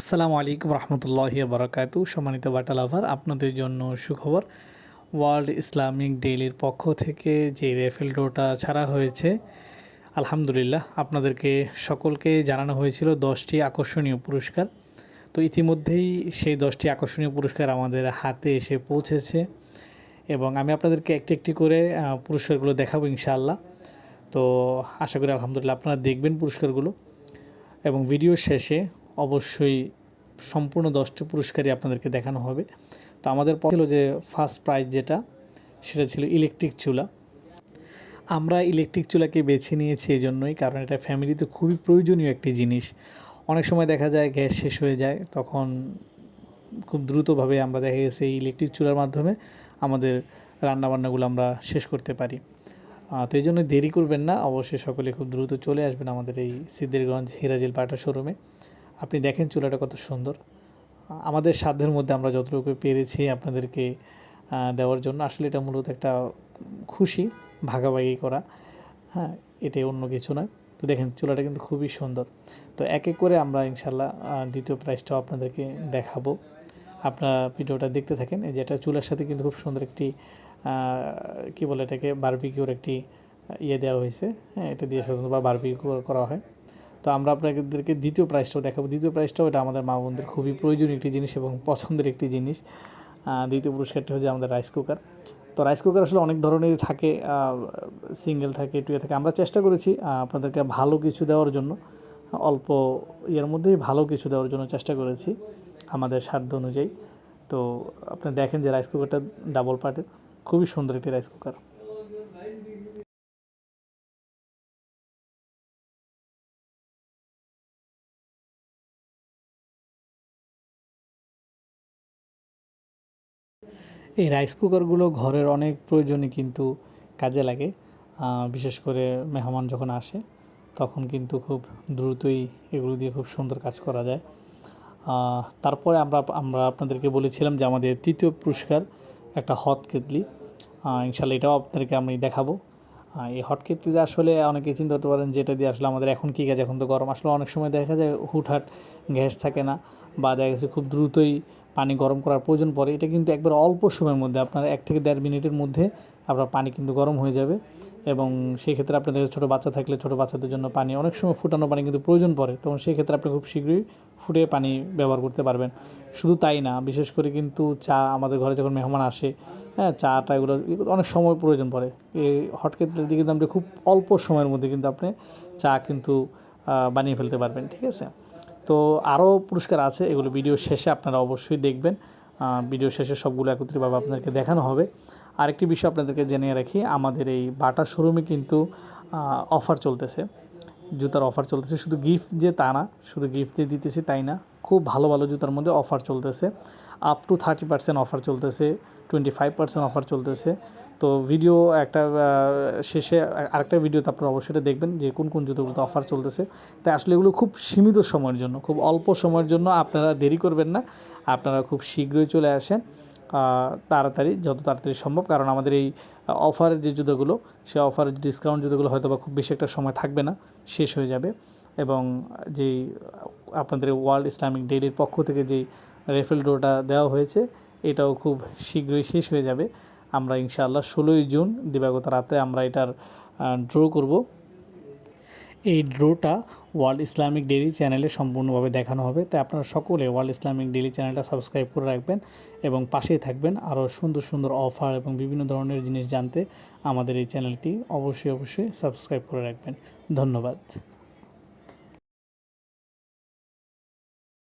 আসসালামু আলাইকুম রহমতুল্লাহ বারাকাতু। সম্মানিত বাটা লাভার, আপনাদের জন্য সুখবর। ওয়ার্ল্ড ইসলামিক ডেইলির পক্ষ থেকে যে রেফেল ডোটা ছাড়া হয়েছে, আলহামদুলিল্লাহ আপনাদেরকে সকলকে জানানো হয়েছিল দশটি আকর্ষণীয় পুরস্কার। তো ইতিমধ্যেই সেই দশটি আকর্ষণীয় পুরস্কার আমাদের হাতে এসে পৌঁছেছে এবং আমি আপনাদেরকে একটি একটি করে পুরস্কারগুলো দেখাবো ইনশাআল্লাহ। তো আশা করি আলহামদুলিল্লাহ আপনারা দেখবেন পুরস্কারগুলো। এবং ভিডিও শেষে অবশ্যই সম্পূর্ণ দশটি পুরস্কারই আপনাদেরকে দেখানো হবে। তো আমাদের ছিল যে ফার্স্ট প্রাইজ যেটা, সেটা ছিল ইলেকট্রিক চুলা। আমরা ইলেকট্রিক চুলাকে বেছে নিয়েছি এই জন্যই, কারণ এটা ফ্যামিলিতে খুবই প্রয়োজনীয় একটি জিনিস। অনেক সময় দেখা যায় গ্যাস শেষ হয়ে যায়, তখন খুব দ্রুতভাবে আমরা দেখা গেছে ইলেকট্রিক চুলার মাধ্যমে আমাদের রান্নাবান্নাগুলো আমরা শেষ করতে পারি। তো এই জন্য দেরি করবেন না, অবশ্যই সকলে খুব দ্রুত চলে আসবেন আমাদের এই সিদ্ধিরগঞ্জ হিরাজিল পাটা শোরুমে। আপনি দেখেন চুলাটা কত সুন্দর। আমাদের সাধ্যের মধ্যে আমরা যতটুকু পেরেছি আপনাদেরকে দেওয়ার জন্য। আসলে এটা মূলত একটা খুশি, ভাগাভাগি করা। হ্যাঁ এটাই অন্য কিছু নয়। তো দেখেন, চুলাটা কিন্তু খুবই সুন্দর। তো এক এক করে আমরা ইনশাল্লাহ দ্বিতীয় প্রাইসটাও আপনাদেরকে দেখাবো। আপনারা ভিডিওটা দেখতে থাকেন। এই যে এটা চুলার সাথে কিন্তু খুব সুন্দর একটি কি বলে এটাকে বারবিকিউর একটি ইয়ে দেওয়া হয়েছে। হ্যাঁ এটা দিয়ে সাধারণত বা বারবিকিউ করা হয়। তো আমরা আপনাদেরকে দ্বিতীয় প্রাইসটাও দেখাবো। দ্বিতীয় প্রাইসটাও এটা আমাদের মা বোনদের খুবই প্রয়োজনীয় একটি জিনিস এবং পছন্দের একটি জিনিস। দ্বিতীয় পুরস্কারটি হচ্ছে আমাদের রাইস কুকার তো রাইস কুকার আসলে অনেক ধরনেরই থাকে সিঙ্গেল থাকে টুয়ে থাকে। আমরা চেষ্টা করেছি আপনাদেরকে ভালো কিছু দেওয়ার জন্য। অল্প ইয়ের মধ্যেই ভালো কিছু দেওয়ার জন্য চেষ্টা করেছি আমাদের সাধ্য অনুযায়ী। তো আপনি দেখেন যে রাইস কুকারটা ডাবল পার্টের খুবই সুন্দর একটি রাইস কুকার এই রাইস কুকারগুলো ঘরের অনেক প্রয়োজনে কিন্তু কাজে লাগে। বিশেষ করে মেহমান যখন আসে, তখন কিন্তু খুব দ্রুতই এগুলো দিয়ে খুব সুন্দর কাজ করা যায়। তারপরে আমরা আমরা আপনাদেরকে বলেছিলাম যে আমাদের তৃতীয় পুরস্কার একটা হট কেটলি। ইনশাল্লাহ এটাও আপনাদেরকে আমি দেখাবো। এই হট কেতলিতে আসলে অনেকে চিন্তা করতে পারেন যেটা দিয়ে আসলে আমাদের এখন কী কাজ এখন তো গরম। আসলে অনেক সময় দেখা যায় হুটহাট গ্যাস থাকে না বা দেখা গেছে খুব দ্রুতই পানি গরম করার প্রয়োজন পড়ে। এটা কিন্তু একবার অল্প সময়ের মধ্যে, আপনার এক থেকে দেড় মিনিটের মধ্যে আপনার পানি কিন্তু গরম হয়ে যাবে এবং সেই ক্ষেত্রে আপনাদের ছোটো বাচ্চা থাকলে ছোটো বাচ্চাদের জন্য পানি, অনেক সময় ফুটানো পানি কিন্তু প্রয়োজন পড়ে। তখন সেই ক্ষেত্রে আপনি খুব শীঘ্রই ফুটে পানি ব্যবহার করতে পারবেন। শুধু তাই না, বিশেষ করে কিন্তু চা, আমাদের ঘরে যখন মেহমান আসে হ্যাঁ চাটা এগুলো অনেক সময় প্রয়োজন পড়ে। এই হট কেটলের দিকে কিন্তু আপনি খুব অল্প সময়ের মধ্যে কিন্তু আপনি চা কিন্তু বানিয়ে ফেলতে পারবেন, ঠিক আছে? তো আরও পুরস্কার আছে, এগুলো ভিডিও শেষে আপনারা অবশ্যই দেখবেন। ভিডিও শেষে সবগুলো একত্রিতভাবে আপনাদেরকে দেখানো হবে। আরেকটি বিষয় আপনাদেরকে জেনে রাখি, আমাদের এই বাটা শোরুমে কিন্তু অফার চলতেছে। জুতার অফার চলতেছে, শুধু গিফট যে তা না, শুধু গিফট দিয়ে দিতেছি তাই না? খুব ভালো ভালো জুতার মধ্যে অফার চলতেছে। Up to thirty percent offer চলতেছে টোয়েন্টি ফাইভ পার্সেন্ট অফার চলতেছে। তো ভিডিও একটা শেষে আরেকটা ভিডিওতে আপনারা অবশ্যই দেখবেন যে কোন কোন জুতোগুলোতে অফার চলতেছে। তাই আসলে এগুলো খুব সীমিত সময়ের জন্য, খুব অল্প সময়ের জন্য আপনারা দেরি করবেন না, আপনারা খুব শীঘ্রই চলে আসেন তাড়াতাড়ি, যত তাড়াতাড়ি সম্ভব। কারণ আমাদের এই অফারের যে জুতোগুলো, সে অফারের ডিসকাউন্ট জুতোগুলো হয়তো বা খুব বেশি একটা সময় থাকবে না, শেষ হয়ে যাবে। এবং যেই আপনাদের ওয়ার্ল্ড ইসলামিক ডেইলির পক্ষ থেকে যেই রেফেল ড্রোটা দেওয়া হয়েছে, এটাও খুব শীঘ্রই শেষ হয়ে যাবে। আমরা ইনশাআল্লাহ ষোলোই জুন দিবাগত রাতে আমরা এটার ড্র করব। এই ড্রোটা ওয়ার্ল্ড ইসলামিক ডেইলি চ্যানেলে সম্পূর্ণভাবে দেখানো হবে। তাই আপনারা সকলে ওয়ার্ল্ড ইসলামিক ডেইলি চ্যানেলটা সাবস্ক্রাইব করে রাখবেন এবং পাশেই থাকবেন আরও সুন্দর সুন্দর অফার এবং বিভিন্ন ধরনের জিনিস জানতে আমাদের এই চ্যানেলটি অবশ্যই অবশ্যই সাবস্ক্রাইব করে রাখবেন। ধন্যবাদ।